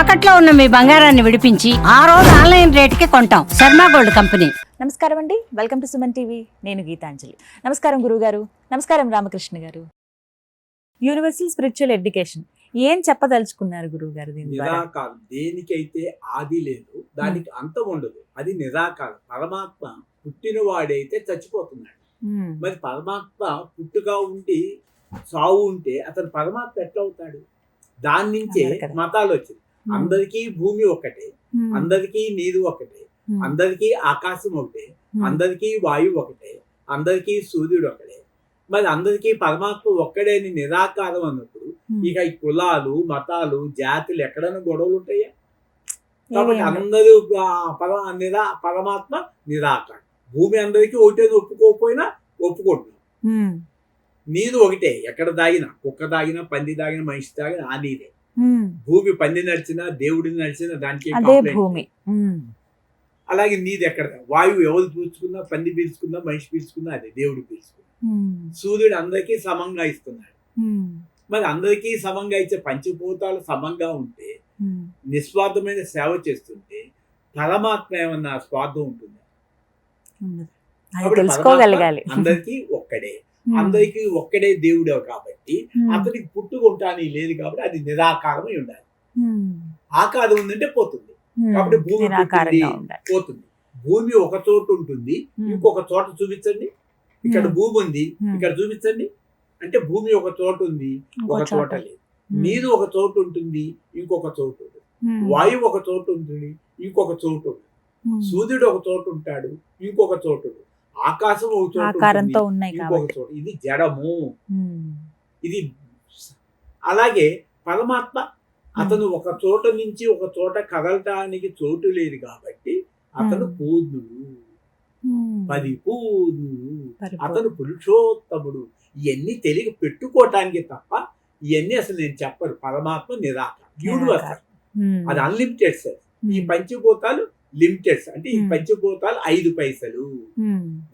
తాకట్లో ఉన్న మీ బంగారాన్ని విడిపించి ఆ రోజు ఆన్లైన్ రేటుకి కొంటాం. Sharma gold company. నమస్కారం అండి. Welcome to Suman TV. నేను గీతాంజలి. నమస్కారం గురుగారు. నమస్కారం Ramakrishna garu. Universal spiritual education. ఏం చెప్పదలుచుకున్నారు గురువు గారు నిరాకారం. దేనికైతే ఆది లేదు దానికి అంతం ఉండదు. అది నిరాకారం. పరమాత్మ పుట్టినవాడైతే చచ్చిపోతున్నాడు. మరి పరమాత్మ పుట్టుగా ఉండి సావు ఉంటే అతను పరమాత్మ ఎట్లా అవుతాడు? దాని నుంచే. మతాలు వచ్చింది. అందరికీ భూమి ఒకటే మ్మ్. అందరికీ నీరు ఒకటే మ్మ్. అందరికీ ఆకాశం ఒకటే. అందరికీ వాయువు ఒకటే అందరికీ సూర్యుడు ఒకటే మరి అందరికీ పరమాత్మ ఒక్కడే అని నిరాకారం అన్నప్పుడు. ఇక ఈ కులాలు మతాలు జాతులు ఎక్కడైనా గొడవలు ఉంటాయా కాబట్టి? అందరూ నిరా పరమాత్మ నిరాకారం భూమి అందరికీ ఒకటే అని ఒప్పుకోకపోయినా ఒప్పుకుంటున్నాం. నీరు ఒకటే ఎక్కడ దాగినా కుక్క దాగినా పంది దాగినా మనిషి దాగినా ఆ నీరే. భూమి పంది నడిచినా దేవుడిని నడిచినా దానికి అదే భూమి. అలాగే నీది ఎక్కడ వాయువు ఎవరు పీల్చుకున్నా పంది పీల్చుకున్నా మనిషి పీల్చుకున్నా అదే దేవుడు పీల్చుకున్నా. సూర్యుడు అందరికీ సమంగా ఇస్తున్నాడు. మరి అందరికీ సమంగా ఇచ్చే పంచభూతాలు సమంగా ఉంటే. నిస్వార్థమైన సేవ చేస్తుంటే పరమాత్మ ఏమన్నా స్వార్థం ఉంటుంది తెలుసుకోగలగాలి అందరికీ ఒక్కడే. అందరికీ ఒక్కడే దేవుడే కాబట్టి మ్మ్. అతనికి పుట్టుకుంటాని లేదు కాబట్టి అది నిరాకారమై ఉండాలి మ్మ్. ఆకారం ఉందంటే పోతుంది. కాబట్టి భూమి పోతుంది భూమి ఒక చోట ఉంటుంది. ఇంకొక చోట చూపించండి ఇక్కడ. భూమి ఉంది. ఇక్కడ చూపించండి అంటే భూమి ఒక చోట ఉంది ఒక చోట లేదు. నీరు ఒక చోటు ఉంటుంది ఇంకొక చోటు ఉంటుంది. వాయువు ఒక చోటు ఉంటుంది ఇంకొక చోటు ఉంటుంది. సూర్యుడు ఒక చోటు ఉంటాడు ఇంకొక చోటు ఉంటుంది. ఆకాశం ఆకారంతో ఉన్నాయి కాబట్టి ఇది జడము. ఇది అలాగే పరమాత్మ అతను ఒక చోట నుంచి ఒక చోట కదలటానికి చోటు లేదు కాబట్టి అతను. పూర్ణుడు. పరిపూర్ణుడు పరిపూర్ణ. అతను పురుషోత్తముడు ఇవన్నీ తెలియ పెట్టుకోవటానికి తప్ప ఇవన్నీ అసలు నేను చెప్పరు పరమాత్మ నిరాకారం యూనివర్సల్. అది అన్లిమిటెడ్ సార్ ఈ. పంచభూతాలు లిమిటెడ్ అంటే ఈ. పంచభూతాలు ఐదు పైసలు.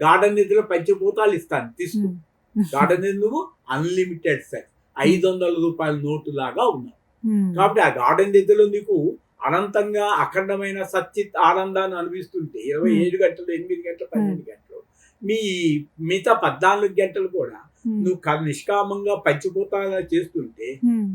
గార్డెన్ నిధిలో పంచభూతాలు ఇస్తాను తీసుకో. గార్డెన్ నిధి నువ్వు అన్లిమిటెడ్ సార్ ఐదు వందల రూపాయల నోటు లాగా ఉన్నావు మ్మ్. కాబట్టి ఆ గార్డెన్ నిధిలో నీకు అనంతంగా అఖండమైన సచ్చిత్ ఆనందాన్ని అనిపిస్తుంటే ఇరవై. ఏడు గంటలు ఎనిమిది గంటలు పన్నెండు గంటలు మీ మిగతా పద్నాలుగు గంటలు కూడా. నువ్వు నిష్కామంగా పంచభూతాలు చేస్తుంటే.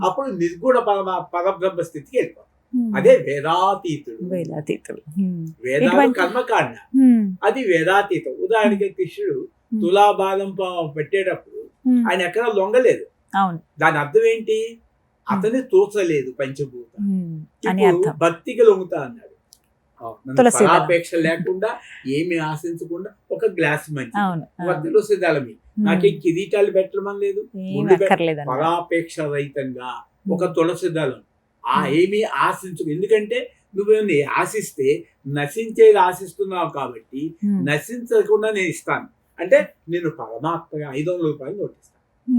అప్పుడు నిర్గుణ పరమ పరబ్రహ్మ స్థితికి వెళ్ళిపోతావు. అదే వేదాతీతుడు. వేలాతీతులు మ్మ్. వేదాలు కర్మకాండ. మ్మ్. అది వేదాతీతం. ఉదాహరణకి కృష్ణుడు. తులాబాలం పెట్టేటప్పుడు. ఆయన ఎక్కడ లొంగలేదు. అవును. దాని అర్థం ఏంటి? అతని తోచలేదు పంచభూతం. భక్తికి లొంగుతా అన్నాడు. ఫలాపేక్ష లేకుండా ఏమి ఆశించకుండా ఒక గ్లాస్ మంచి దళమి మ్మ్. నాకేం కిరీటాలు పెట్టడం లేదు. ఏమీ ముందు పె- అక్కర్లేదన్న ఫలాపేక్ష రహితంగా ఒక మ్మ్. ఆ. ఏమీ ఆశించు ఎందుకంటే నువ్వేమి ఆశిస్తే నశించేది ఆశిస్తున్నావు కాబట్టి. నశించకుండా నేను ఇస్తాను. అంటే నేను పరమాత్మగా ఐదు వందల రూపాయలు నోటిస్తాను.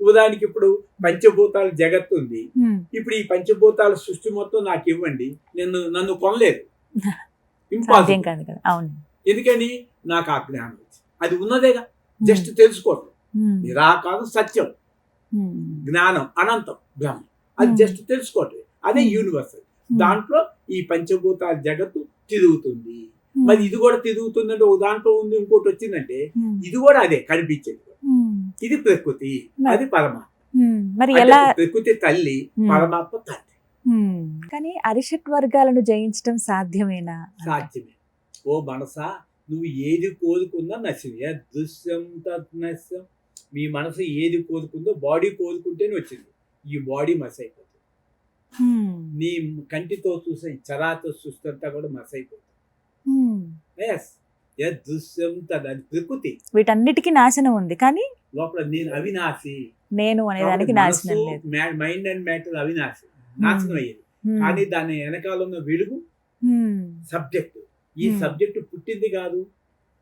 ఉదాహరణకి ఇప్పుడు పంచభూతాల జగత్తు ఉంది. ఇప్పుడు ఈ పంచభూతాల సృష్టి మొత్తం నాకు ఇవ్వండి. నేను నన్ను కొనలేదు. ఇంపాసిబుల్ ఎందుకని? నాకు ఆ జ్ఞానం అది ఉన్నదేగా. జస్ట్ తెలుసుకోవటం. నిరాకారం సత్యం. జ్ఞానం అనంతం. బ్రహ్మ. అది. జస్ట్ తెలుసుకోవటం అదే. యూనివర్సల్ మ్మ్. దాంట్లో ఈ పంచభూతాల జగత్తు తిరుగుతుంది. మరి ఇది కూడా తిరుగుతుందంటే ఒక దాంట్లో ఉంది ఇంకోటి వచ్చిందంటే. ఇది కూడా అదే కనిపించేది. ఇది ప్రకృతి అది పరమాత్మ. మరి ఎలా ప్రకృతి తల్లి. పరమాత్మ మ్మ్. కానీ అరిషట్ వర్గాలను జయించడం సాధ్యమేనా సాధ్యమే ఓ మనసా నువ్వు ఏది కోరుకున్నా నచ్చింది దృశ్యం తత్నశ్యం మీ మనసు ఏది కోరుకుందో బాడీ కోరుకుంటేనే వచ్చింది ఈ బాడీ మస్ అయిపోతుంది మ్మ్. నీ కంటితో చూసే చరాతో చూస్తుంటా కూడా మస్ అయిపోతుంది. ఎస్ దృశ్యం తద్ అది ప్రకృతి వీటన్నిటికీ నాశనం ఉంది కానీ లోపల నేను అవినాశి నేను అనేదానికి నాశనం లేదు మైండ్ అండ్ మ్యాటర్ అవినాశి నాశనం అయ్యేది. కానీ దాని వెనకాల ఉన్న వెలుగు. సబ్జెక్ట్ ఈ Hmm. సబ్జెక్ట్ పుట్టింది కాదు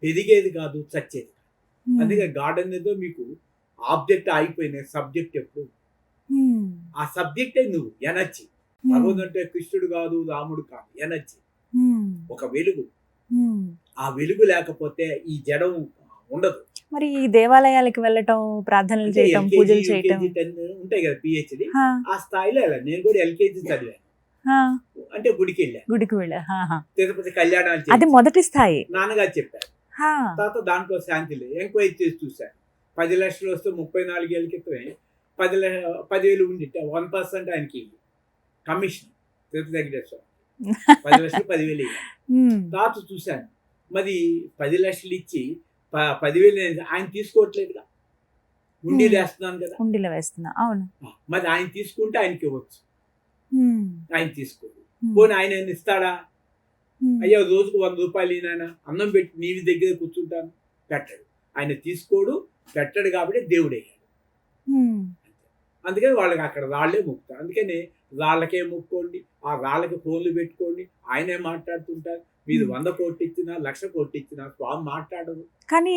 పెరిగేది కాదు చచ్చేది. అందుకే గార్డెన్ ఏదో మీకు ఆబ్జెక్ట్ ఆగిపోయిన సబ్జెక్ట్ ఎప్పుడు. ఆ సబ్జెక్టే నువ్వు ఎనర్జీ. భగవంతుడు అంటే కృష్ణుడు కాదు రాముడు కాదు ఎనర్జీ. ఒక వెలుగు. ఆ వెలుగు లేకపోతే ఈ జడం ఉండదు. మరి ఈ దేవాలయాలకు వెళ్ళటం ప్రార్థనలు చేయటం పూజలు చేయటం. UKG, 10 ఉంటాయి కదా పిహెచ్డి. ఆ స్థాయిలో వెళ్ళాలి నేను కూడా ఎల్కేజీ చదివాను. అంటే గుడికి వెళ్ళా. గుడికి వెళ్ళ. తిరుపతి కళ్యాణాలు అది. మొదటి స్థాయి. నాన్నగారు చెప్పారు. తర్వాత దాంట్లో శాంతి లేదు ఎంక్వైరీ చేసి చూశాను. పది లక్షలు వస్తే ముప్పై నాలుగేళ్ళ క్రితమే పది పదివేలు ఉండి వన్ పర్సెంట్ ఆయనకి కమిషన్. తిరుపతి వెంకటేశ్వర పది లక్షలు పదివేలు తర్వాత చూశాను. మరి పది లక్షలు ఇచ్చి పదివేలు ఆయన తీసుకోవట్లేదుగా ఉండి Hmm. వేస్తున్నాను కదా. ఉండిలో వేస్తున్నా. అవును. మరి ఆయన తీసుకుంటే ఆయనకి ఇవ్వచ్చు. ఆయన తీసుకోడు పోనీ ఆయన ఏమైనా ఇస్తాడా? అయ్యో రోజుకు వంద రూపాయలు ఈయన అన్నం పెట్టి నీవి దగ్గర కూర్చుంటాను. పెట్టడు. ఆయన తీసుకోడు పెట్టడు కాబట్టి దేవుడు అయ్యాడు ఉమ్, అందుకని వాళ్ళకి అక్కడ రాళ్ళే మొక్కుతారు. అందుకని రాళ్ళకే మొక్కోండి? ఆ రాళ్ళకి ఫోన్లు పెట్టుకోండి. ఆయనే మాట్లాడుతుంటారు. మీరు వంద కోట్లు ఇచ్చినా లక్ష కోట్లు ఇచ్చినా స్వామి మాట్లాడదు కానీ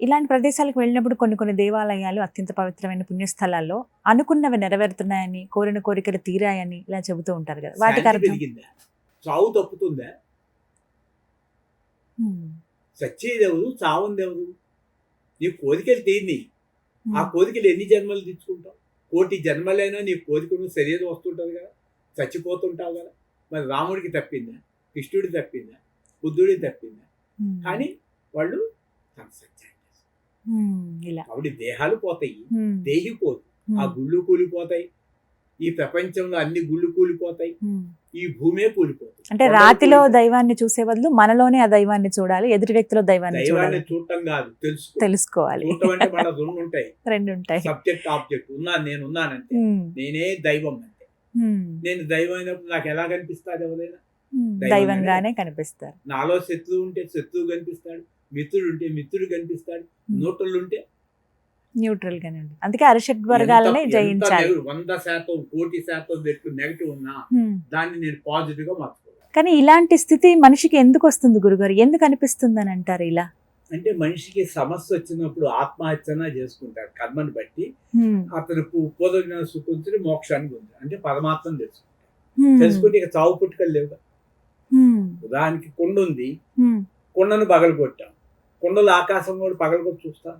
ఇలాంటి ప్రదేశాలకు వెళ్ళినప్పుడు కొన్ని కొన్ని దేవాలయాలు అత్యంత పవిత్రమైన పుణ్యస్థలాల్లో అనుకున్నవి నెరవేరుతున్నాయని కోరిన కోరికలు తీరాయని ఇలా చెబుతూ ఉంటారు కదా. వాటికి అర్థం? పెరిగిందా? చావు తప్పుతుందా? ఉమ్, చచ్చేదెవరు చావుందెవరు నీ కోరికలు తీరిని ఆ కోరికలు ఎన్ని జన్మలు తెచ్చుకుంటావు? కోటి జన్మలైనా నీ కోరికను శరీరం వస్తుంటుంది కదా. చచ్చిపోతుంటావు కదా. మరి రాముడికి తప్పిందా? కృష్ణుడికి తప్పిందా? బుద్ధుడికి తప్పిందా? కానీ వాళ్ళు తన సత్యాన్ని కాబట్టి దేహాలు పోతాయి. దేహి పోదు. ఆ గుళ్ళు కూలిపోతాయి. ఈ ప్రపంచంలో అన్ని గుళ్ళు కూలిపోతాయి. ఈ భూమే కూలిపోతుంది. అంటే రాతిలో కూలిపోతాయి. దైవాన్ని చూసే బదులు మనలోనే ఆ దైవాన్ని చూడాలి ఎదుటి వ్యక్తిలో దైవాన్ని దైవాన్ని చూడటం కాదు తెలుసు తెలుసుకోవాలి. చూడటం అంటే మన రెండు ఉంటాయి. రెండు ఉంటాయి. Subject object. ఉన్నాను నేను ఉన్నానంటే నేనే దైవం అంటే. నేను దైవం అయినప్పుడు నాకు ఎలా కనిపిస్తాడు ఎవరైనా? దైవంగానే కనిపిస్తారు. నాలో శత్రువు ఉంటే శత్రువు కనిపిస్తాడు మిత్రుడు ఉంటే మిత్రుడు కనిపిస్తాడు. నోటలు ఉంటే న్యూట్రల్ గానే ఉంది. అందుకే అరిషడ్ వర్గాలని జయించాలి. వంద శాతం కోటి శాతం పెట్టు నెగిటివ్ ఉన్నా. దాన్ని నేను పాజిటివ్గా మార్చుకోవాలి. కానీ ఇలాంటి స్థితి మనిషికి ఎందుకు వస్తుంది గురుగారు? ఎందుకు అనిపిస్తుంది అని అంటారు ఇలా? అంటే మనిషికి సమస్య వచ్చినప్పుడు ఆత్మహత్యన చేసుకుంటాడు కర్మని బట్టి. అతను పూర్వజ్ఞాన సుఖించుని మోక్షానికి పొందాడు అంటే పరమాత్మను తెలుసుకుంటాడు. ఉమ్, తెలుసుకుంటే ఇక చావు పుట్టుకలు లేవు ఉమ్, ఉదాహరణకి కొండ ఉంది. కొండను పగలగొట్టాం. కొండలు ఆకాశం కూడా పగలగొట్టి చూస్తాం.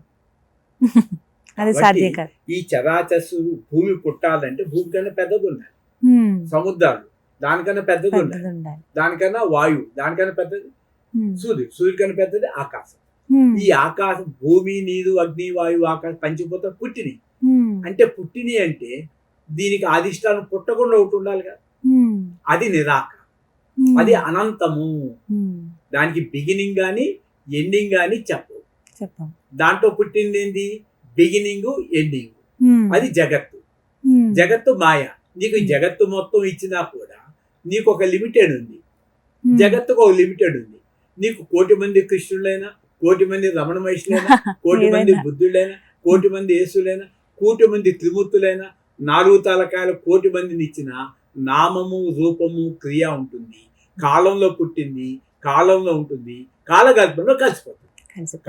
అది కాబట్టి సాధ్యం కాదు ఈ చరాచస్సు భూమి పుట్టాలంటే భూమి కన్నా పెద్దది ఉండాలి సముద్రాలు దానికన్నా పెద్దది ఉండాలి దానికన్నా వాయువు దానికన్నా పెద్దది. సూర్యుడు సూర్యుడి కన్నా పెద్దది ఆకాశం. ఈ ఆకాశం భూమి నీరు అగ్ని వాయువు ఆకాశం పంచిపోతే పుట్టిని అంటే పుట్టిని అంటే దీనికి అధిష్టానం పుట్టకుండా ఒకటి ఉండాలి కదా. అది నిరాక అది అనంతము. దానికి బిగినింగ్ కానీ ఎండింగ్ కానీ చెప్పు చెప్పం. దాంట్లో పుట్టింది ఏంది? బిగినింగ్ ఎండింగ్ ఉమ్, అది జగత్తు. ఉమ్, జగత్తు మాయ. నీకు Hmm. జగత్తు మొత్తం ఇచ్చినా కూడా నీకు ఒక లిమిటెడ్ ఉంది. జగత్తుకు ఒక లిమిటెడ్ ఉంది. నీకు కోటి మంది కృష్ణులైనా కోటి మంది రమణ మహర్షులైనా కోటి మంది ఏదైనా. బుద్ధులైనా కోటి మంది యేసులైనా కోటి మంది త్రిమూర్తులైనా నాలుగు తలకాయల కోటి మందిని ఇచ్చిన నామము రూపము క్రియ ఉంటుంది. కాలంలో పుట్టింది కాలంలో ఉంటుంది కాలగర్భంలో కలిసిపోతుంది. కలిసి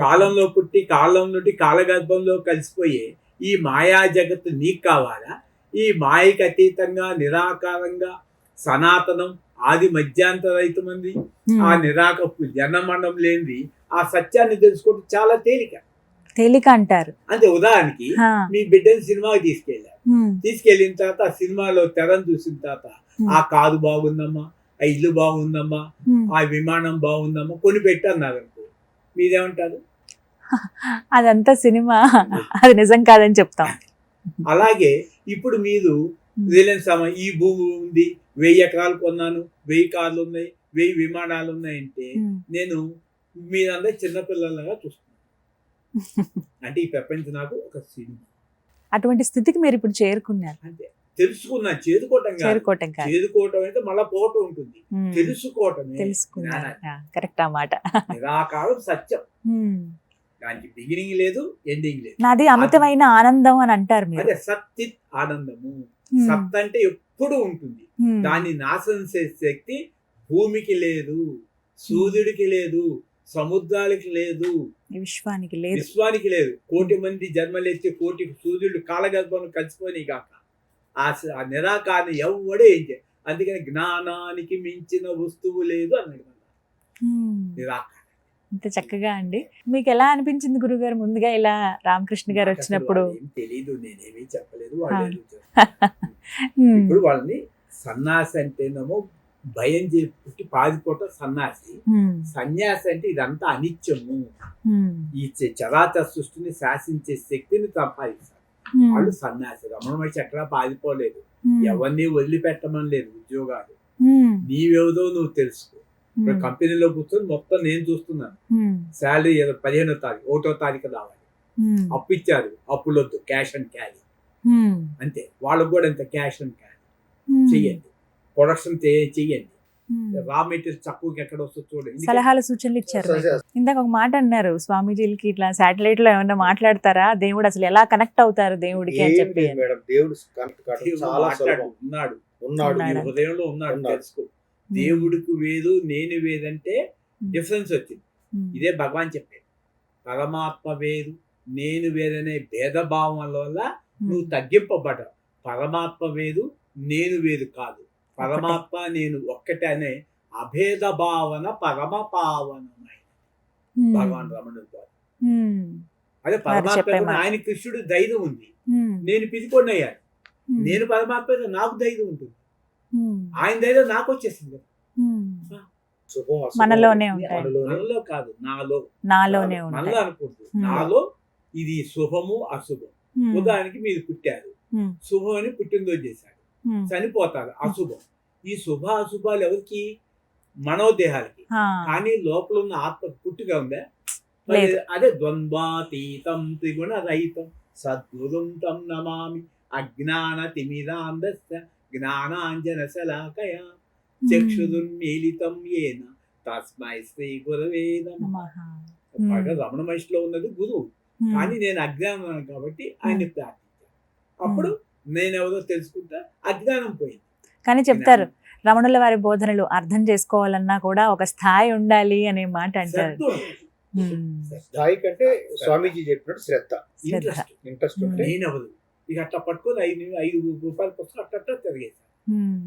కాలంలో పుట్టి కాలం నుండి కాలగర్భంలో కలిసిపోయే ఈ మాయా జగత్తు నీకు కావాలా? ఈ మాయకి అతీతంగా నిరాకారంగా సనాతనం ఆది మధ్యాంతరహితమంది ఉమ్, ఆ నిరాక జన్మమండం లేనిది ఆ సత్యాన్ని తెలుసుకోవడం చాలా తేలిక. తేలిక అంటారు. అంటే ఉదాహరణకి మీ బిడ్డని సినిమాకి తీసుకెళ్ళారు. ఉమ్, తీసుకెళ్ళిన తర్వాత ఆ సినిమాలో తెరను చూసిన తర్వాత ఆ కారు బాగుందమ్మా ఆ ఇల్లు బాగుందమ్మా. ఆ విమానం బాగుందమ్మా కొని పెట్టన్నారు అనుకో మీరేమంటారు అదంతా సినిమా. అది నిజం కాదని చెప్తాం. అలాగే ఇప్పుడు మీరు రిలయన్స్ ఈ భూమి ఉంది వెయ్యి ఎకరాలు కొన్నాను వెయ్యి కార్లు ఉన్నాయి వెయ్యి విమానాలు ఉన్నాయంటే నేను మీరందరూ చిన్నపిల్లలుగా చూస్తున్నాను అంటే ఈ ప్రపంచం నాకు ఒక సినిమా. అటువంటి స్థితికి మీరు ఇప్పుడు చేరుకున్నారు. అంటే తెలుసుకున్నా చేదుకోవటం చేరుకోవటం కాదు. చేదుకోవటం అయితే మళ్ళా పోవటం ఉంటుంది. జ్ఞానాన్ని. కరెక్ట్ ఆ మాట. నిరాకారం సత్యం. దానికి బిగినింగ్ లేదు ఎండింగ్ లేదు. నాది అమితమైన ఆనందం అని అంటారు మీరు. అదే సత్తిత్ ఆనందము. సత్ అంటే ఎప్పుడు ఉంటుంది. దాన్ని నాశనం చేసే శక్తి భూమికి లేదు సూర్యుడికి లేదు సముద్రాలకి లేదు. విశ్వానికి లేదు. విశ్వానికి లేదు. కోటి మంది జన్మలెత్తి కోటి సూర్యుడు కాలగర్భంలో కలిసిపోయి కాక. ఆ నిరాకారణ ఎవడే ఏం చేయ అందుకని జ్ఞానానికి మించిన వస్తువు లేదు అన్నాడు నిరాకారం. ఇంత చక్కగా అండి. మీకు ఎలా అనిపించింది గురుగారు ముందుగా ఇలా రామకృష్ణ గారు వచ్చినప్పుడు? తెలీదు నేనేమీ చెప్పలేదు వాళ్ళు ఇప్పుడు వాళ్ళని సన్నాసి అంటేనేమో భయం చేసి పారిపోవటం సన్నాసి ఉమ్, సన్యాసి అంటే ఇదంతా అనిత్యము. ఈ చరాచర సృష్టిని శాసించే శక్తిని సంపాదిస్తారు వాళ్ళు సన్యాసి రమణ మహర్షి ఎక్కడా పారిపోలేదు. ఉమ్, ఎవరిని వదిలిపెట్టమని లేదు ఉద్యోగాలు. ఉమ్, నీవెవదో నువ్వు తెలుసుకో. ఇప్పుడు కంపెనీలో కూర్చొని మొత్తం నేను చూస్తున్నాను. శాలరీ ఏదో పదిహేనో తారీఖు ఒకటో తారీఖు రావాలి. అప్పు ఇచ్చారు. అప్పులొద్దు క్యాష్ అండ్ క్యారీ అంతే. వాళ్ళకు కూడా అంత క్యాష్ అండ్ క్యారీ చెయ్యండి. ప్రొడక్షన్ చెయ్యండి. రా మెటీరియల్ తక్కువకి ఎక్కడ వస్తుందో చూడండి సలహాలు సూచనలు ఇచ్చారు. ఇందాక ఒక మాట అన్నారు స్వామీజీలకి ఇట్లా శాటిలైట్లో ఏమన్నా మాట్లాడతారా? దేవుడు అసలు ఎలా కనెక్ట్ అవుతారు దేవుడికి అని చెప్పి మేడం దేవుడు ఉన్నాడు. ఉన్నాడు. హృదయంలో ఉన్నాడు. తెలుసుకో. దేవుడికి వేరు నేను వేదంటే డిఫరెన్స్ వచ్చింది. ఇదే భగవాన్ చెప్పాడు పరమాత్మ వేరు నేను వేరనే భేదభావం వల్ల నువ్వు తగ్గింపబడ్డావు. పరమాత్మ వేరు నేను వేరు కాదు. పరమాత్మ నేను ఒక్కటే అనే అభేద భావన పరమ పావనమైన భగవాన్ రమణుడు ద్వారా. ఉమ్, అదే పరమాత్మ. ఆయన కృష్ణుడు ధైర్యం ఉంది. నేను పిలుకొని అయ్యాను. నేను పరమాత్మ నాకు ధైర్యం ఉంటుంది. ఆయన ధైర్యం నాకు వచ్చేసింది. మనలోనే మనలో కాదు నాలో. నాలోనే మనలో Hmm. నాలో ఇది శుభము అశుభం. ఉదాహరణకి మీరు పుట్టారు. శుభం అని పుట్టినరోజు చేశారు. చనిపోతారు. అశుభం. ఈ శుభ అశుభాలు ఎవరికి? మనోదేహాలకి. కానీ లోపల ఉన్న ఆత్మ పుట్టుగా ఉందా. అదే ద్వంద్వాతీతం త్రిగుణ రహితం సద్గురుం తం నమామి అజ్ఞాన తిమిరాంధస్య జ్ఞానాంజన శలాకయ చక్షురున్మీలితం ఏన తస్మై శ్రీ గురవే నమః. రమణ మహర్షిలో ఉన్నది గురువు. కానీ నేను అజ్ఞానం కాబట్టి ఆయన ప్రార్థించాను. అప్పుడు నేనెవరో తెలుసుకుంటా అజ్ఞానం పోయింది. కానీ చెప్తారు రమణుల వారి బోధనలు అర్థం చేసుకోవాలన్నా కూడా ఒక స్థాయి ఉండాలి అనే మాట అంటారు. స్థాయి కంటే స్వామీజీ చెప్పినట్టు శ్రద్ధ. ఇంట్రెస్ట్. ఇంట్రెస్ట్ ఉంటే. నేనెవరు? ఇక అట్లా పట్టుకొని ఐదు ఐదు రూపాయల పుస్తకం తిరిగేసాను ఉమ్.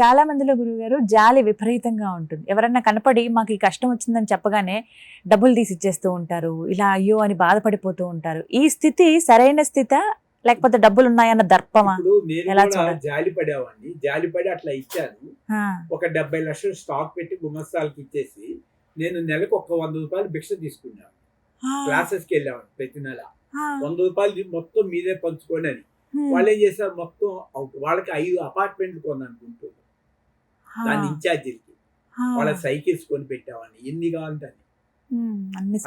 చాలా మందిలో గురువు గారు జాలి విపరీతంగా ఉంటుంది. ఎవరన్నా కనపడి మాకు ఈ కష్టం వచ్చిందని చెప్పగానే డబ్బులు తీసి ఇచ్చేస్తూ ఉంటారు. ఇలా అయ్యో అని బాధపడిపోతూ ఉంటారు. ఈ స్థితి సరైన స్థిత లేకపోతే డబ్బులు ఉన్నాయన్న దర్పమా ఎలా? జాలి పడేవాడిని జాలి పడి అట్లా ఇచ్చాను. ఒక డెబ్బై లక్షలు స్టాక్ పెట్టి గుమస్తాలకి ఇచ్చేసి నేను నెలకు ఒక వంద రూపాయలు భిక్ష తీసుకున్నాను. క్లాసెస్కి వెళ్ళాను ప్రతి నెల. వంద రూపాయలు మొత్తం మీదే పంచుకోండి అని. వాళ్ళు ఏం చేశారు? మొత్తం వాళ్ళకి ఐదు అపార్ట్మెంట్లు కొననుకుంటున్నారు దాని ఇన్ఛార్జీలకి. వాళ్ళ సైకిల్స్ కొని పెట్టామని ఎన్ని కావాలంటే అన్ని.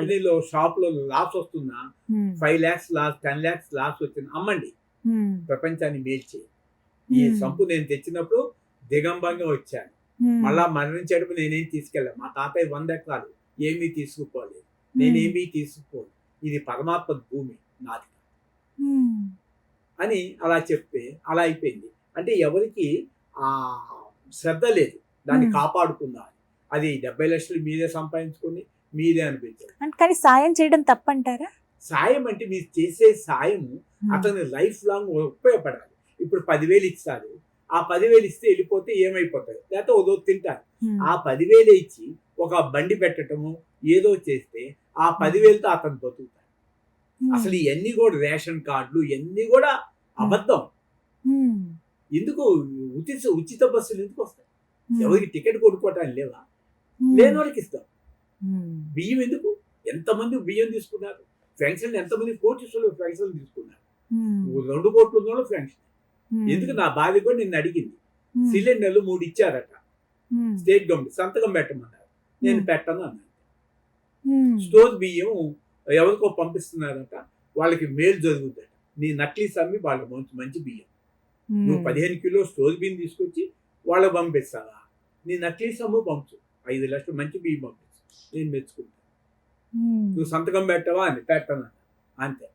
కంపెనీలో షాప్లో లాస్ వస్తున్నా five lakhs loss ten lakhs loss వచ్చింది. అమ్మండి. ప్రపంచాన్ని మేల్చి ఈ. సంపు నేను తెచ్చినప్పుడు దిగంబంగా వచ్చాను. మళ్ళా మరణించేటప్పుడు నేనేం తీసుకెళ్ళాను మా తాతయ్య వంద ఎకరాలు. ఏమీ తీసుకుపోలేదు. నేనేమీ తీసుకోను. ఇది పరమాత్మ భూమి నాది. అని అలా చెప్తే అలా అయిపోయింది. అంటే ఎవరికి ఆ శ్రద్ధ లేదు. దాన్ని. కాపాడుకుందా. అది డెబ్బై లక్షలు మీరే సంపాదించుకొని మీరే అనిపించారు కానీ సాయం చేయడం తప్పంటారా? సాయం అంటే మీరు చేసే సాయము అతని లైఫ్ లాంగ్ ఉపయోగపడాలి. ఇప్పుడు పదివేలు ఇస్తారు ఆ పదివేలు ఇస్తే వెళ్ళిపోతే ఏమైపోతాయి? లేకపోతే రోజు తింటారు. ఆ పదివేలు ఇచ్చి ఒక బండి పెట్టడము ఏదో చేస్తే ఆ పదివేలతో అతను బతుకుతాడు. అసలు ఇవన్నీ కూడా రేషన్ కార్డులు ఇవన్నీ కూడా అబద్ధం. ఎందుకు? ఉచిత ఉచిత బస్సులు ఎందుకు వస్తాయి? ఎవరికి టికెట్ కొనుక్కోవటానికి లేవా? లేని వాళ్ళకి ఇస్తాం. ఉమ్, బియ్యం ఎందుకు? ఎంతమంది బియ్యం తీసుకున్నారు? పెన్షన్ ఎంతమంది కోటీసులు పెన్షన్ తీసుకున్నారు. ఉమ్, రెండు కోట్లు ఉన్న పెన్షన్ ఉమ్, ఎందుకు? నా భార్య కూడా నిన్ను అడిగింది. సిలిండర్లు మూడు ఇచ్చారట. స్టేట్ గవర్నమెంట్ సంతకం పెట్టమన్నారు. నేను పెట్టను అన్నాను స్టోర్ బియ్యం ఎవరికో పంపిస్తున్నారట. వాళ్ళకి మేలు జరుగుతుందట నీ నక్లీస్ అమ్మి వాళ్ళకి మంచి మంచి బియ్యం. నువ్వు పదిహేను కిలో స్టోర్ బియ్యం తీసుకొచ్చి వాళ్ళకి పంపిస్తావా? నీ నక్లీస్ అమ్ము పంపు. ఐదు లక్షలు మంచి బియ్యం పంపించు నేను మెచ్చుకుంటాను ఉమ్, నువ్వు సంతకం పెట్టవా? అని పెట్టను. అంతే.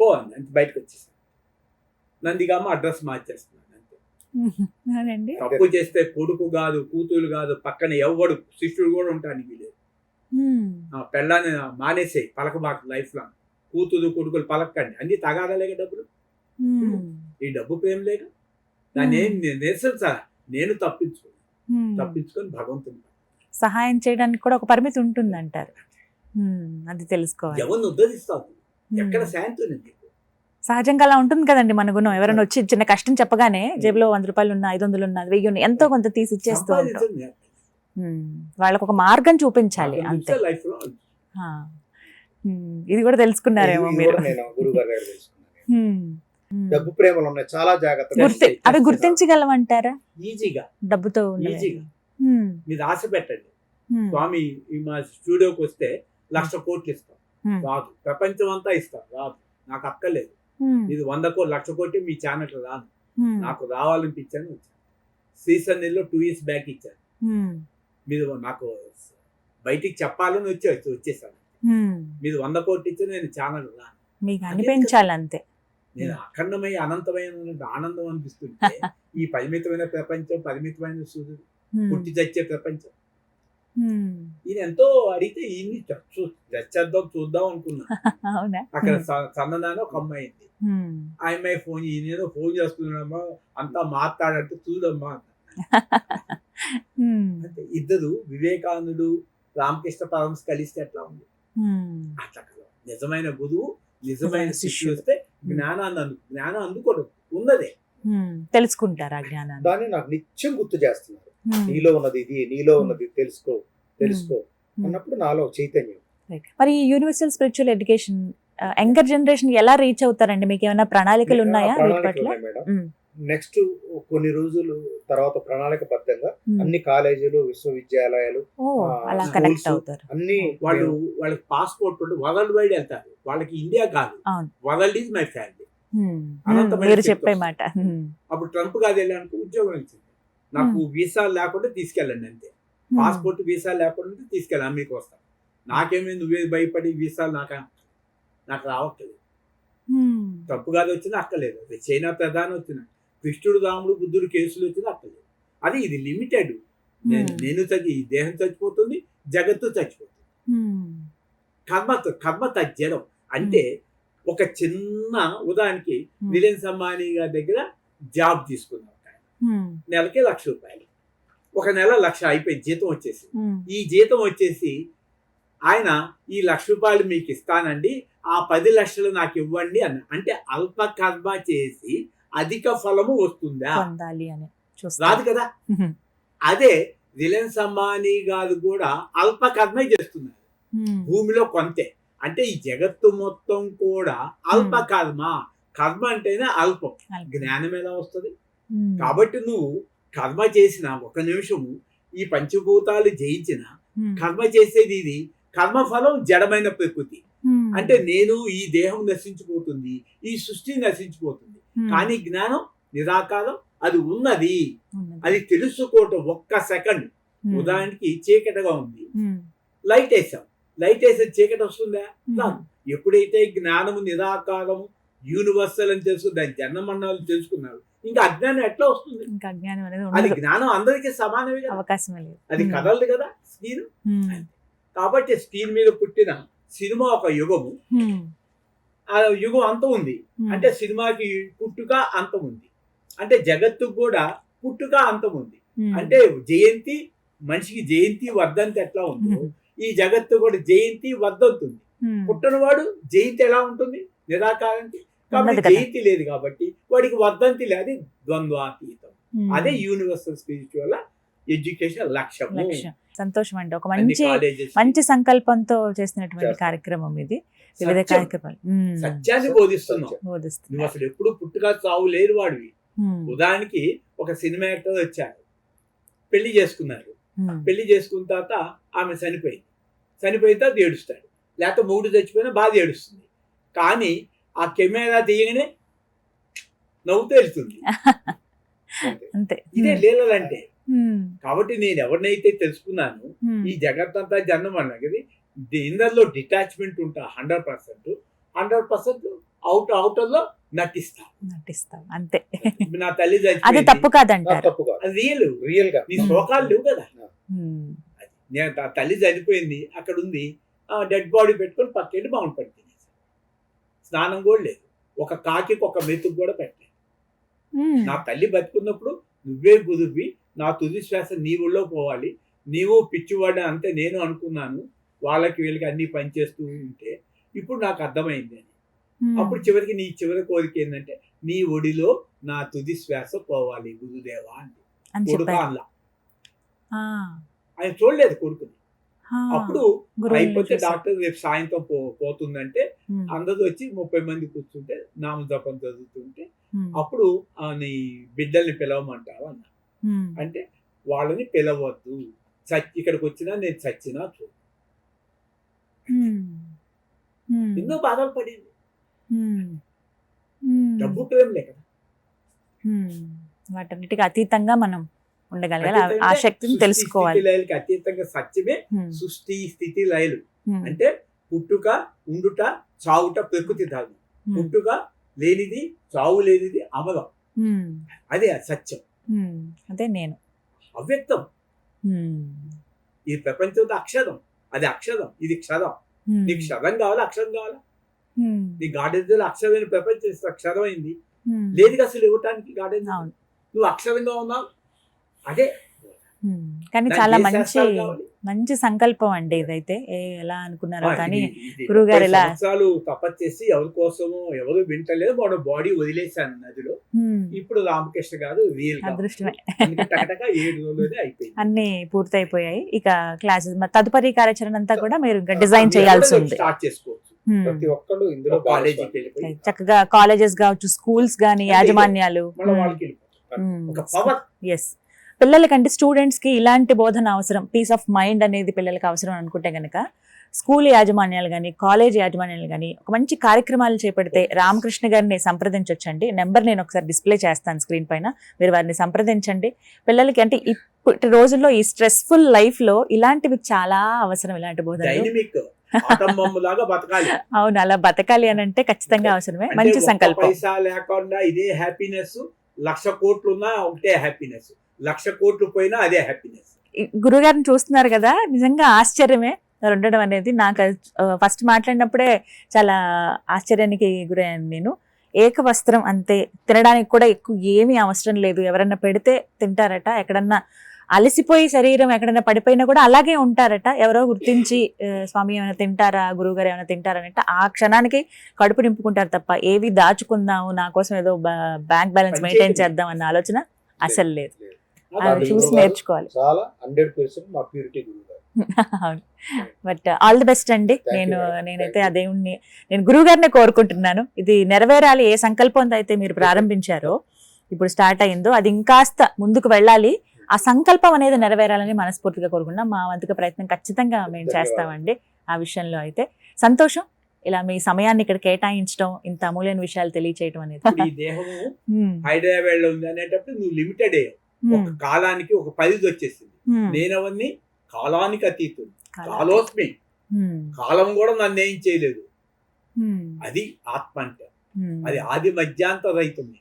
పో అంది అంతే బయటకు వచ్చేసాను నందిగామ అడ్రస్ మార్చేస్తున్నాను అంతే. అదండి. తప్పు చేస్తే కొడుకు కాదు కూతురు కాదు పక్కన ఎవడు శిష్యుడు కూడా ఉంటానికి లేదు పెళ్ళాన్ని మానేసేయి పలకబాకు లైఫ్ లాంగ్. కూతురు కొడుకులు పలకండి అన్ని తగాదలేక డబ్బులు? ఈ డబ్బు ప్రేమ లేక? దాన్ని ఏం నిరసించాలి నేను తప్పించుకుని ఉమ్. తప్పించుకొని భగవంతుని సహాయం చేయడానికి కూడా ఒక పరిమితి ఉంటుంది అంటారు అది తెలుసుకోవాలి. ఎవరిని ఉద్ధరిస్తావు ఉమ్, ఎక్కడ శాంతి ఉంది నీకు? సహజంగా అలా ఉంటుంది కదండి మన గుణం. ఎవరైనా వచ్చి చిన్న కష్టం చెప్పగానే జేబులో వంద రూపాయలు ఉన్నా ఐదు వందలు ఉన్నా వెయ్యి ఉన్నా ఎంతో కొంత తీసి ఇచ్చేస్తూ ఉంటాం. వాళ్ళకు ఒక మార్గం చూపించాలి అంతే. ఇది కూడా తెలుసుకున్నారేమో మీరు. డబ్బు ప్రేమలు ఉన్నాయి చాలా జాగ్రత్తగా అవి గుర్తించగలమంటారా ఈజీగా. డబ్బుతో ఈజీగా. మీరు ఆశ పెట్టండి. స్వామి ఈ మా స్టూడియోకి వస్తే లక్ష కోట్లు ఇస్తాం. రాదు. ప్రపంచం అంతా ఇస్తాం. రాదు. నాకు అక్కర్లేదు. ఇది వంద కోట్లు లక్ష కోటి మీ ఛానల్ రాను ఉమ్, నాకు రావాలనిపించాను వచ్చాను సీజన్ టూ ఇయర్స్ బ్యాక్ ఇచ్చాను. మీరు నాకు బయటికి చెప్పాలని వచ్చి వచ్చేసాను. మీరు వంద కోట్లు ఇచ్చి నేను ఛానల్ రాను. మీకు అనిపించాలి అంతే నేను అఖండమై అనంతమైన ఆనందం అనిపిస్తుంటే ఈ పరిమితమైన ప్రపంచం పరిమితమైన సూర్యుడు. పుట్టి చచ్చే ప్రపంచం. ఈయన ఎంతో అడిగితే ఈయన్ని చచ్చేద్దాం చూద్దాం అనుకున్నా. అక్కడ స- సన్నదాని ఒక అమ్మాయి ఉంది. ఉమ్. ఆ అమ్మాయి ఫోన్ ఈయనేదో ఫోన్ చేస్తున్నాడమ్మా అంతా మాట్లాడంటే చూడమ్మా అంటే ఇద్దరు వివేకానందుడు రామకృష్ణ పరమస్ కలిస్తే ఎట్లా ఉంది. అట్లా నిజమైన గురువు నిజమైన శిష్యుడు. వస్తే జ్ఞానాన్ని అందు జ్ఞానం అందుకోవడం ఉన్నదే. తెలుసుకుంటారు ఆ జ్ఞానాన్ని. దాన్ని నాకు నిత్యం గుర్తు చేస్తున్నారు. నీలో ఉన్నది ఇది నీలో ఉన్నది తెలుసుకో తెలుసుకో ఉమ్. అన్నప్పుడు నాలో చైతన్యం. మరి ఈ universal spiritual education younger generation ఎలా రీచ్ అవుతారండి? మీకు ఏమైనా ప్రణాళికలు ఉన్నాయా మేడం. నెక్స్ట్ కొన్ని రోజులు తర్వాత ప్రణాళిక బద్ధంగా ఉమ్. అన్ని కాలేజీలు విశ్వవిద్యాలయాలు అన్ని వాళ్ళు వాళ్ళకి పాస్పోర్ట్ ఉంటే వరల్డ్ వైడ్ వెళ్తారు. వాళ్ళకి ఇండియా కాదు. World is my family. అనంతమైన చెప్పే. మాట. అప్పుడు ట్రంప్ కాదు వెళ్ళానుకో ఉద్యోగం ఇచ్చింది. నాకు వీసా లేకుండా తీసుకెళ్ళండి అంతే. ఉమ్, పాస్పోర్ట్ వీసా లేకుండా తీసుకెళ్ళి అమెరికా వస్తాను నాకేమీ నువ్వే భయపడి వీసాలు నాకు నాకు రావట్లేదు. ఉమ్, తప్పు కాదు వచ్చినా అక్కలేదు అది చైనా ప్రధాని వచ్చిన కృష్ణుడు రాముడు బుద్ధుడు కేసులు వచ్చినా అక్కలేదు అది ఇది లిమిటెడ్. నేను చచ్చి ఈ దేహం చచ్చిపోతుంది జగత్తు చచ్చిపోతుంది. కర్మ కర్మ తగ్గడం. అంటే ఒక చిన్న ఉదాహరణకి ఉమ్, రిలయన్స్ అంబానీ గారి దగ్గర జాబ్ తీసుకున్నాం ఒక ఆయన. ఉమ్, నెలకి లక్ష రూపాయలు. ఒక నెల లక్ష అయిపోయింది జీతం వచ్చేసి. ఈ జీతం వచ్చేసి ఆయన ఈ లక్ష రూపాయలు మీకు ఇస్తానండి ఆ పది లక్షలు నాకు ఇవ్వండి అన్న. అంటే అల్ప కర్మ చేసి అధిక ఫలము వస్తుందా? అని రాదు కదా. అదే రిలయన్స్ అంబానీ గారు కూడా అల్ప కర్మే చేస్తున్నారు. భూమిలో కొంతే. అంటే ఈ జగత్తు మొత్తం కూడా అల్ప కర్మ. కర్మ అంటేనే అల్పం. జ్ఞానం ఎలా వస్తుంది? కాబట్టి నువ్వు కర్మ చేసిన ఒక నిమిషము ఈ పంచభూతాలు జయించిన కర్మ చేసేది ఇది. కర్మఫలం జడమైన ప్రకృతి. అంటే నేను ఈ దేహం నశించిపోతుంది ఈ సృష్టి నశించిపోతుంది. కానీ జ్ఞానం నిరాకారం అది ఉన్నది. అది తెలుసుకోవటం ఒక్క సెకండ్. ఉదాహరణకి చీకటిగా ఉంది. లైట్ వేసాం. లైట్ వేసే చీకటి వస్తుందా. ఎప్పుడైతే జ్ఞానము నిరాకారము యూనివర్సల్ అని తెలుసు దాని జన్మమన్నాలు తెలుసుకున్నారు ఇంకా అజ్ఞానం ఎట్లా వస్తుంది? ఇంకా అజ్ఞానం అనేది అది ఉండదు. జ్ఞానం అందరికీ సమానమే కదా. అవకాశమే లేదు. అది కదలదు కదా స్క్రీన్. ఉమ్, కాబట్టి స్క్రీన్ మీద పుట్టిన సినిమా ఒక యుగము. ఉమ్, ఆ యుగం అంతం ఉంది. ఉమ్, అంటే సినిమాకి పుట్టుక అంతం ఉంది. అంటే జగత్తుకు కూడా పుట్టుక అంతం ఉంది. ఉమ్, అంటే జయంతి మనిషికి జయంతి వర్ధంతి ఎట్లా ఉందో ఉమ్, ఈ జగత్తు కూడా జయంతి వర్ధంతి ఉంది. ఉమ్, పుట్టనివాడు జయంతి ఎలా ఉంటుంది? నిరాకారానికి కాబట్టి. జయంతి లేదు కాబట్టి వాడికి వర్ధంతి లేదు ద్వంద్వాతీతం. అదే యూనివర్సల్ స్పిరిచువల్ ఎడ్యుకేషన్ లక్ష్యం. సంతోషం అండి. ఒక మంచి మంచి సంకల్పంతో చేసినటువంటి. కార్యక్రమం ఇది. వివిధ. కార్యక్రమాలు. సత్యాన్ని బోధిస్తున్నాం. నువ్వు అసలు ఎప్పుడు పుట్టుక చావు లేని వాడివి. ఉదాహరణకి ఒక సినిమా యాక్టర్ వచ్చారు. పెళ్ళి చేసుకున్నారు. పెళ్ళి చేసుకున్న తర్వాత ఆమె చనిపోయింది. చనిపోయిన తర్వాత ఏడుస్తాడు. లేకపోతే మూడు చచ్చిపోయినా బాధ ఏడుస్తుంది. కానీ ఆ కెమెరా తీయగానే నవ్వుతూ వెళ్తుంది అంతే. అంతే ఇదే లీలలంటే. ఉమ్, కాబట్టి నేను ఎవరినైతే తెలుసుకున్నాను ఈ జగత్తంతా జన్మం అన్నది ఇందరిలో డిటాచ్మెంట్ ఉంటా hundred percent. Hundred percent out అవుటర్లో నటిస్తా. నటిస్తాం అంతే. నా తల్లి అది. తప్పు నాకు కాదంటారు తప్పు కాదు. అది రియల్. రియల్గా నీ శోకాలు లేవు కదా. నేను తల్లి చనిపోయింది అక్కడ ఉంది. డెడ్ బాడీ పెట్టుకొని పక్కెళ్ళి తినేసి స్నానం కూడా లేదు. ఒక కాకి ఒక మెతుకు కూడా పెట్టలేదు. నా తల్లి బతుకున్నప్పుడు నువ్వే గురువి నా తుది శ్వాస నీ ఊళ్ళో పోవాలి. నీవు పిచ్చివాడు అంతే నేను అనుకున్నాను. వాళ్ళకి వీళ్ళకి అన్ని పనిచేస్తూ ఉంటే ఇప్పుడు నాకు అర్థమైంది అని. అప్పుడు చివరికి నీ చివరి కోరిక ఏంటంటే నీ ఒడిలో నా తుది శ్వాస పోవాలి గురుదేవా అని. కొడుకు అల్లా ఆయన చూడలేదు కొడుకుని. అప్పుడు అయిపోతే. డాక్టర్ రేపు సాయంత్రం పో పోతుందంటే అందరూ వచ్చి ముప్పై మంది కూర్చుంటే నామజపం చదువుతుంటే ఉమ్, అప్పుడు ఆ నీ బిడ్డల్ని పిలవమంటావు? అన్న. అంటే వాళ్ళని పిలవద్దు. చచ్చి ఇక్కడికి వచ్చినా నేను చచ్చినా ఉమ్, ఎన్నో బాధలు పడింది. డబ్బు లేక. వాటన్నిటికీ అతీతంగా మనం ఉండగలగాలి ఆ- శక్తిని తెలుసుకోవాలి. లయలకి అతీతంగా సత్యమే సృష్టి స్థితి లయలు. అంటే పుట్టుక ఉండుట చావుట ప్రకృతి ధర్మం పుట్టుక లేనిది చావు లేనిది అమలం. అదే సత్యం. అదే నేను. అవ్యక్తం. ఈ ప్రపంచంలో అక్షరం. అది అక్షరం. ఇది క్షరం. నీకు క్షరం కావాలా? అక్షరం కావాలా? నీ గార్డెన్ అక్షరమైన ప్రపంచం అక్షరమైంది ఉమ్. లేదు అసలు ఇవ్వటానికి గార్డెన్ నువ్వు అక్షరంగా ఉన్నావు. అదే. కానీ చాలా మంచి? మంచి సంకల్పం అండి ఇదైతే. ఏ- ఎలా అనుకున్నారో కానీ ముప్పై ఇలా- సంవత్సరాలు తపస్సు చేసి ఎవరి కోసమో ఎవరు వింటలేదు వాడు బాడీ వదిలేశాను నదిలో. ఇప్పుడు రామకృష్ణ గారు రియల్ అదృష్టమే. ఏడు అయిపోయింది. అన్ని పూర్తయిపోయాయి. ఇక క్లాసెస్ తదుపరి కార్యాచరణ అంతా కూడా మీరు ఇంకా డిజైన్ చేయాల్సి ఉంది. స్టార్ట్ చేసుకోవచ్చు. ప్రతి ఒక్కళ్ళు ఇందులో కాలేజీకి. వెళ్ళిపోయి చక్కగా కాలేజెస్ కావచ్చు స్కూల్స్ గానీ. యాజమాన్యాలు. వాళ్ళకి ఒక పవర్ ఎస్ పిల్లలకంటే స్టూడెంట్స్కి ఇలాంటి బోధన అవసరం పీస్ ఆఫ్ మైండ్ అనేది పిల్లలకి అవసరం అనుకుంటే గనక స్కూల్ యాజమాన్యాలు కానీ కాలేజ్ యాజమాన్యాలు కానీ ఒక మంచి కార్యక్రమాలు చేపడితే రామకృష్ణ గారిని సంప్రదించవచ్చండి నెంబర్ నేను ఒకసారి డిస్ప్లే చేస్తాను స్క్రీన్ పైన. మీరు వారిని సంప్రదించండి. పిల్లలకి అంటే ఇప్పటి రోజుల్లో ఈ స్ట్రెస్ఫుల్ లైఫ్లో ఇలాంటివి చాలా అవసరం ఇలాంటి బోధనలు. బతకాలి. అవును అలా బతకాలి అని అంటే ఖచ్చితంగా అవసరమే. మంచి సంకల్పం. లేకుండా ఇదే హ్యాపీనెస్ లక్ష కోట్లు ఉన్నా ఒకటే హ్యాపీనెస్ లక్ష కోట్లు పోయినా అదే హ్యాపీనెస్ గురుగారిని చూస్తున్నారు కదా నిజంగా ఆశ్చర్యమే. ఉండడం అనేది నాకు ఫస్ట్ మాట్లాడినప్పుడే చాలా ఆశ్చర్యానికి గురయ్యాను నేను. ఏక వస్త్రం అంతే. తినడానికి కూడా ఎక్కువ ఏమీ అవసరం లేదు. ఎవరన్నా పెడితే తింటారట. ఎక్కడన్నా అలసిపోయి శరీరం ఎక్కడైనా పడిపోయినా కూడా అలాగే ఉంటారట. ఎవరో గుర్తించి స్వామి ఏమైనా తింటారా గురువు గారు ఏమైనా తింటారా అంటే ఆ క్షణానికి కడుపు నింపుకుంటారు తప్ప ఏవి దాచుకుందాము నా కోసం ఏదో బ్యాంక్ బ్యాలెన్స్ మెయింటైన్ చేద్దాం అన్న ఆలోచన అసలు లేదు. చూసి నేర్చుకోవాలి. చాలా హండ్రెడ్ పర్సెంట్ మా ప్యూరిటీ గురువు బట్ ఆల్ ది బెస్ట్ అండి. నేను. నేనైతే. అదేవుణ్ణి నేను గురువు గారినే కోరుకుంటున్నాను. ఇది నెరవేరాలి ఏ సంకల్పంతో అయితే మీరు ప్రారంభించారో ఇప్పుడు స్టార్ట్ అయిందో అది ఇంకాస్త ముందుకు వెళ్ళాలి. ఆ సంకల్పం అనేది నెరవేరాలని మనస్ఫూర్తిగా కోరుకున్నాం మా వంతుగా ప్రయత్నం ఖచ్చితంగా మేము. చేస్తామండి ఆ విషయంలో అయితే. సంతోషం. ఇలా మీ సమయాన్ని ఇక్కడ కేటాయించడం ఇంత అమూల్యమైన విషయాలు తెలియచేయడం అనేది. హైదరాబాద్లో ఉంది అనేటప్పుడు నువ్వు లిమిటెడ్ ఒక కాలానికి ఒక పరిధి వచ్చేసింది. నేనవన్నీ కాలానికి అతీతుడు. కాలం. కాలోస్మి. కాలం కూడా నన్ను ఏం చేయలేదు. అది ఆత్మ అంటే. అది ఆది మధ్యాంత రైతుంది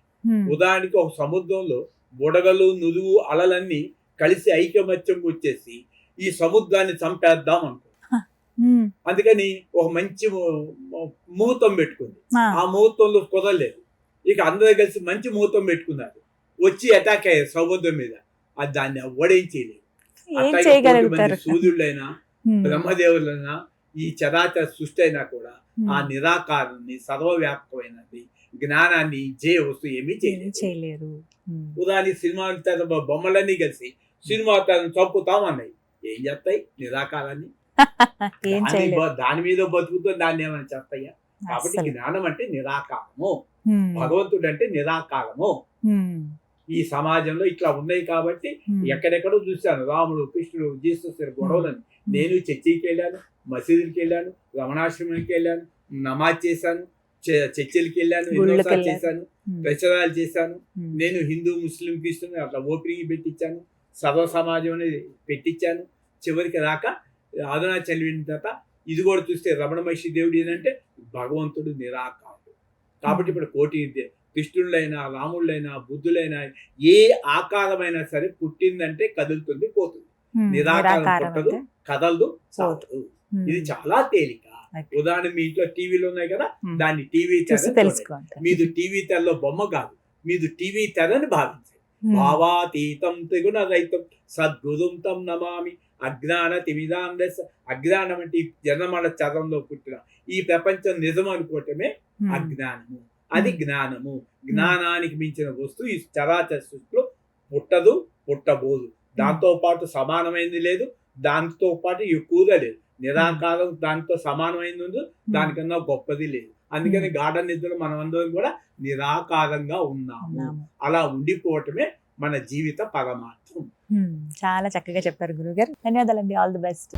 ఉదాహరణకి ఒక సముద్రంలో బుడగలు నురుగు అలలన్నీ కలిసి ఐకమత్యం వచ్చేసి ఈ సముద్రాన్ని చంపేద్దాం అనుకో అందుకని ఒక మంచి ముహూర్తం పెట్టుకుంది. ఆ, ఆ ముహూర్తంలో కుదరలేదు. ఇక అందరూ కలిసి మంచి ముహూర్తం పెట్టుకున్నారు. వచ్చి అటాక్ అయ్యారు సముద్రం మీద. అది దాన్ని ఎవ్వడేం చేయలేదు అట్లాగే సూర్యుడైనా బ్రహ్మదేవులైనా ఈ చరాచర సృష్టి అయినా కూడా. ఆ నిరాకారాన్ని సర్వవ్యాపకమైనది జ్ఞానాన్ని జయ వస్తువు ఏమీ చేయలేదు. ఉదాహరణ సినిమా బొమ్మలన్నీ కలిసి సినిమా తను చంపుతాం అన్నాయి. ఏం చేస్తాయి? నిరాకారాన్ని. దాని మీద బతుకుతూ దాన్ని ఏమైనా చేస్తాయా? కాబట్టి. జ్ఞానం అంటే నిరాకారము. భగవంతుడు అంటే నిరాకారము. ఈ సమాజంలో ఇట్లా ఉన్నాయి కాబట్టి ఎక్కడెక్కడో చూశాను. రాముడు కృష్ణుడు జీసస్ గొడవలని. నేను చర్చికి వెళ్ళాను మసీదుకి వెళ్ళాను రమణాశ్రమానికి వెళ్ళాను నమాజ్ చేశాను చర్చిలకి వెళ్ళాను ఎన్నోసార్లు. చేశాను ప్రచారాలు చేశాను. నేను హిందూ ముస్లిం క్రిస్టియన్ అట్లా ఓపెనింగ్ పెట్టించాను సర్వ సమాజం అనేది పెట్టించాను. చివరికి రాక అరుణాచల్ వెళ్ళిన తర్వాత ఇది కూడా చూస్తే రమణ మహర్షి దేవుడు ఏంటంటే భగవంతుడు నిరాకారుడు. కాబట్టి ఇప్పుడు కోటి కృష్ణుళ్ళైనా రాముళ్ళైనా బుద్ధులైనా ఏ ఆకారమైనా సరే పుట్టిందంటే కదులుతుంది పోతుంది. నిరాకారం పుట్టదు, కదలదు ఇది చాలా తేలిక. ఉదాహరణ మీ ఇంట్లో టీవీలు ఉన్నాయి కదా దాన్ని టీవీ తెర మీది టీవీ తెరలో బొమ్మ కాదు మీది టీవీ తెరని భావించండి. భావాతీతం త్రిగుణ రహితం సద్గురుం తం నమామి అజ్ఞాన తిమిదాందశ అజ్ఞానం అంటే ఈ జనమల చదంలో పుట్టిన ఈ ప్రపంచం నిజం అనుకోవటమే. అజ్ఞానము. అది. జ్ఞానము. జ్ఞానానికి మించిన వస్తువు ఈ చరాచర సృష్టిలో పుట్టదు పుట్టబోదు. దాంతో పాటు సమానమైనది లేదు దాంతో పాటు ఎక్కువగా లేదు. నిరాకారం దాంతో సమానమైనది ఉంది. దానికన్నా గొప్పది లేదు. అందుకని గాఢ నిద్ర మనం అందరం కూడా నిరాకారంగా ఉన్నాము. అలా ఉండిపోవటమే మన జీవిత పరమార్థం. చాలా చక్కగా చెప్పారు గురుగారు. ధన్యవాదాలండి. All the best